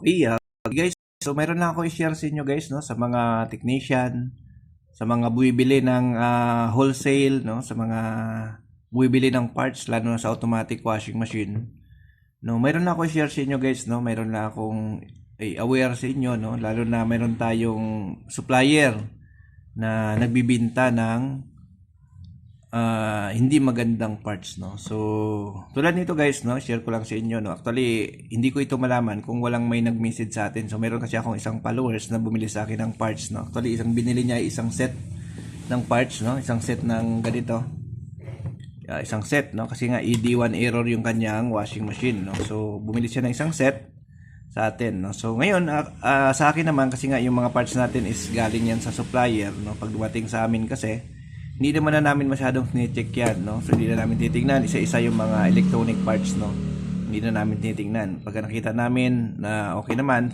Okay, ah, guys, so meron lang ako i-share sa inyo guys, no, sa mga technician, sa mga buwibili ng ah, wholesale, no, sa mga buwibili ng parts, lalo na sa automatic washing machine. No, meron lang ako i-share sa inyo guys, no, meron lang akong eh, aware sa inyo, no, lalo na meron tayong supplier na nagbibinta ng ah, hindi magandang parts no. So, tulad nito guys no, share ko lang sa inyo no. Actually, hindi ko ito malaman kung walang may nag-message sa atin. So, meron kasi akong isang followers na bumili sa akin ng parts no. Actually, isang binili niya isang set ng parts no, isang set ng ganito. Ah, isang set no kasi nga ED1 error yung kanyang washing machine no. So, bumili siya ng isang set sa atin no. So, ngayon ah, ah, sa akin naman kasi nga yung mga parts natin is galing yan sa supplier no. Pag dumating sa amin kasi hindi naman na namin masyadong tinicheck yan, no? So, hindi na namin titignan. Isa-isa yung mga electronic parts, no? Hindi na namin tinitignan. Pagka nakita namin na okay naman,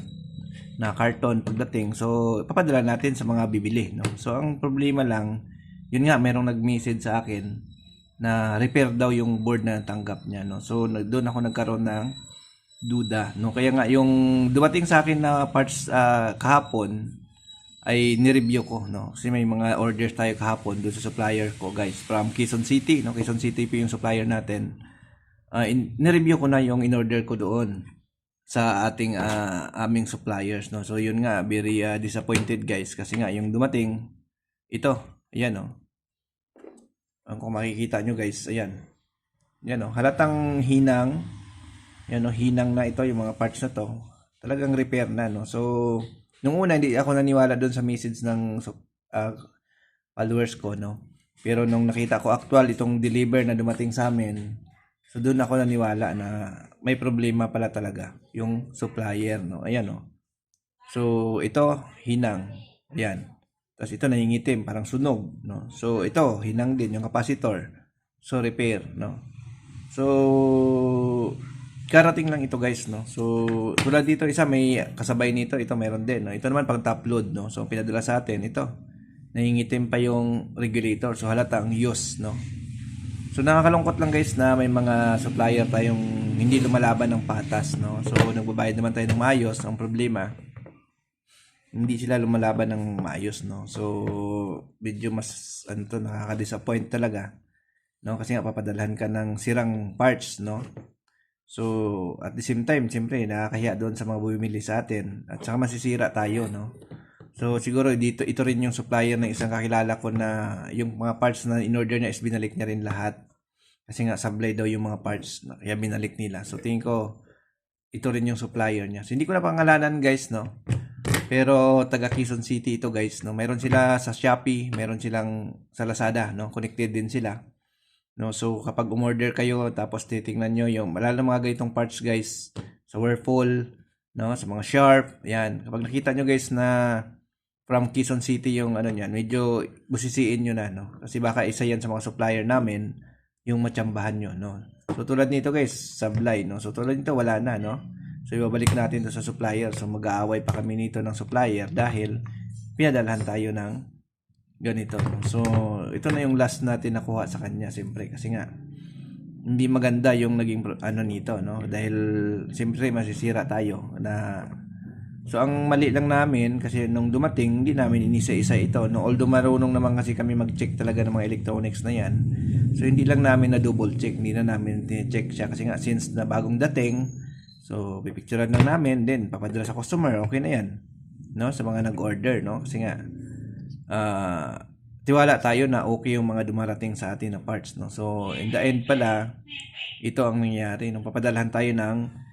na carton pagdating, so, papadala natin sa mga bibili, no? So, ang problema lang, yun nga, merong nag-message sa akin na repair daw yung board na tanggap niya, no? So, doon ako nagkaroon ng duda, no? Kaya nga, yung dumating sa akin na parts ah, kahapon, ay ni-review ko no? Kasi may mga orders tayo kahapon doon sa supplier ko guys from Quezon City no? Quezon City po yung supplier natin. Uh, in, ni-review ko na yung in-order ko doon sa ating ah, aming suppliers no? So yun nga very ah, disappointed guys kasi nga yung dumating ito ayan no? Ang kung makikita nyo guys ayan. Yan no? Halatang hinang yan no? Hinang na ito yung mga parts na to. Talagang repair na no? So Nung una, hindi ako naniwala doon sa message ng ah, followers ko, no? Pero nung nakita ko actual itong deliver na dumating sa amin, so doon ako naniwala na may problema pala talaga yung supplier, no? Ayan, no? So, ito, hinang. Ayan. Tapos ito, nangingitim, parang sunog, no? So, ito, hinang din, yung capacitor. So, repair, no? So, karating lang ito guys no? So tulad dito isa may kasabay nito ito meron din no? Ito naman pang top load no? So pinadala sa atin ito. Nangingitim pa yung regulator. So halatang use no? So nakakalungkot lang guys na may mga supplier tayong hindi lumalaban ng patas no? So nagbabayad naman tayo ng maayos. Ang problema hindi sila lumalaban ng maayos no? So medyo mas ano to nakaka-disappoint talaga no? Kasi nga papadalhan ka ng sirang parts no So, at the same time, siyempre, nakakahiya doon sa mga bumimili sa atin. At saka masisira tayo, no? So, siguro dito, ito rin yung supplier ng isang kakilala ko na yung mga parts na in-order niya is binalik niya rin lahat. Kasi nga, sablay daw yung mga parts. na Kaya binalik nila. So, tingin ko, ito rin yung supplier niya. So, hindi ko na pangalanan, guys, no? Pero, taga Quezon City ito, guys, no? Meron sila sa Shopee, meron silang sa Lazada, no? Connected din sila. No, so kapag umorder kayo tapos titingnan nyo yung malala mga ganitong parts guys sa Whirlpool, no, sa mga Sharp, yan. Kapag nakita nyo guys na from Quezon City yung ano niyan, medyo busisiin nyo na, no. Kasi baka isa yan sa mga supplier namin yung matsambahan nyo, no. So tulad nito guys, sablay, no. So tulad nito wala na, no. So ibabalik natin to sa supplier. So mag-aaway pa kami nito ng supplier dahil pinadalhan tayo ng ganito. So, ito na yung last natin nakuha sa kanya, siyempre. Kasi nga, hindi maganda yung naging ano nito, no? Dahil, siyempre, masisira tayo na... So, ang mali lang namin, kasi nung dumating, hindi namin inisa-isa ito, no? Although marunong naman kasi kami mag-check talaga ng mga electronics na yan. So, hindi lang namin na double check, hindi na namin check siya. Kasi nga, since na bagong dating, so, pipicturean lang namin, then, papadala sa customer, okay na yan. No? Sa mga nag-order, no? Kasi nga, ah tiwala tayo na okay yung mga dumarating sa atin na parts no? So in the end pala ito ang nangyayari nung papadalhan tayo ng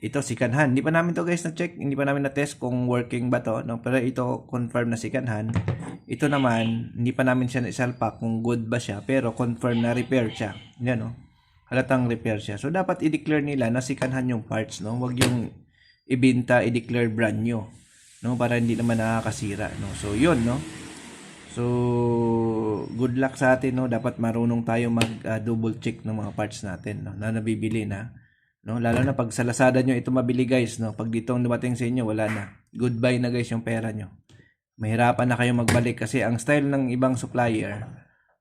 ito second hand hindi pa namin to guys na check hindi pa namin na test kung working ba to no? Pero ito confirm na second hand ito naman hindi pa namin siya na-isalpak kung good ba siya pero confirm na repair siya. Yan no? Halatang repair siya. So dapat i-declare nila na second hand yung parts no? Wag yung ibenta i-declare brand new no? Para hindi naman nakakasira no? So yun no So, good luck sa atin, no? Dapat marunong tayo mag uh, double check ng mga parts natin, no? Na nabibili na, no? Lalo na pag sa Lazada nyo ito mabili, guys, no? Pag dito ang dumating sa inyo, wala na. Goodbye na, guys, yung pera nyo. Mahirapan na kayo magbalik kasi ang style ng ibang supplier,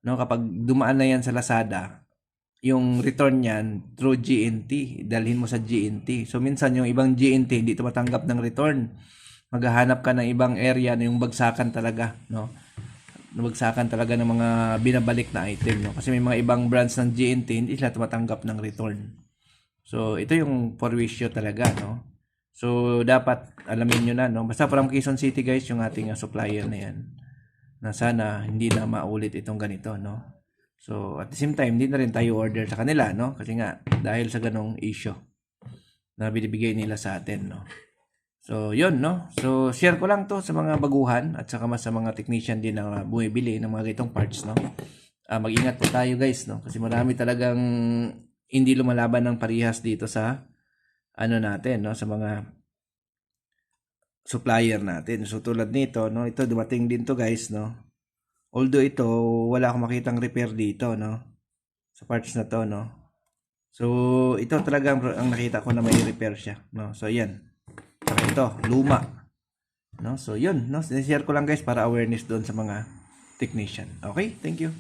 no? Kapag dumaan na yan sa Lazada, yung return niyan through GNT. Dalhin mo sa GNT. So, minsan yung ibang GNT hindi tumatanggap ng return. Maghahanap ka ng ibang area na yung bagsakan talaga, no? Nabagsakan talaga ng mga binabalik na item, no? Kasi may mga ibang brands ng GNT hindi sila tumatanggap ng return. So, ito yung for wisyo talaga, no? So, dapat alamin nyo na, no? Basta from Quezon City, guys, yung ating uh, supplier na yan. Na sana hindi na maulit itong ganito, no? So, at the same time, hindi na rin tayo order sa kanila, no? Kasi nga, dahil sa ganong issue na binibigay nila sa atin, no? So, yun, no? So, share ko lang to sa mga baguhan at saka mas sa mga technician din na bumibili ng mga ganitong parts, no? Ah, mag-ingat po tayo, guys, no? Kasi marami talagang hindi lumalaban ng parihas dito sa ano natin, no? Sa mga supplier natin. So, tulad nito, no? Ito, dumating din to, guys, no? Although ito, wala akong makitang repair dito, no? Sa parts na to, no? So, ito talaga ang, ang nakita ko na may repair siya, no? So, yan. Ito, luma. No? So, yun, no? Share ko lang guys para awareness doon sa mga technician. Okay? Thank you.